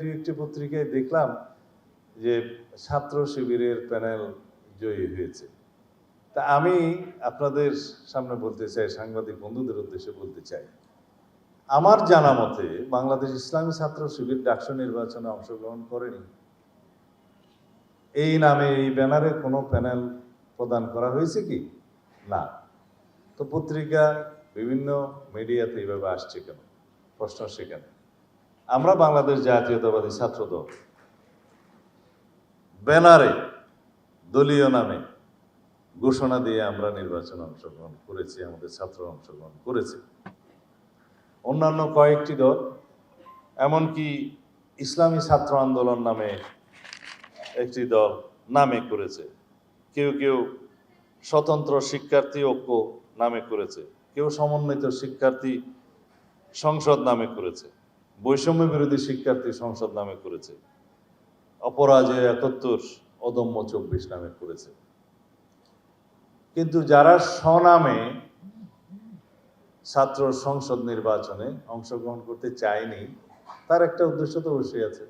একটি পত্রিকায় দেখলাম যে ছাত্র শিবিরের প্যানেল জয়ী হয়েছে। তা আমি আপনাদের সামনে বলতে চাই, সাংবাদিক বন্ধুদের উদ্দেশ্যে বলতে চাই। আমার জানা মতে বাংলাদেশ ইসলামী ছাত্র শিবির ডাকসু নির্বাচনে অংশগ্রহণ করেনি। এই নামে এই ব্যানারে কোনো প্যানেল প্রদান করা হয়েছে কি? না। তো পত্রিকা বিভিন্ন মিডিয়াতে এইভাবে আসছে কেন? প্রশ্ন সেখানে আমরা বাংলাদেশ জাতীয়তাবাদী ছাত্র দল ব্যানারে, দলীয় নামে ঘোষণা দিয়ে আমরা নির্বাচনে অংশগ্রহণ করেছি, আমাদের ছাত্র অংশগ্রহণ করেছে। অন্যান্য কয়েকটি দল, এমনকি ইসলামী ছাত্র আন্দোলন নামে একটি দল নামে করেছে। কেউ কেউ স্বতন্ত্র শিক্ষার্থী ঐক্য নামে করেছে, কেউ সমন্বিত শিক্ষার্থী সংসদ নামে করেছে। বৈষম্য বিরোধী শিক্ষার্থী সংসদ নামে করেছে। অপরাজয় একাত্তর অদম্য চব্বিশ নামে করেছে। কিন্তু যারা স্বনামে ছাত্র সংসদ নির্বাচনে অংশগ্রহণ করতে চায়নি, তার একটা উদ্দেশ্য তো অবশ্যই আছে।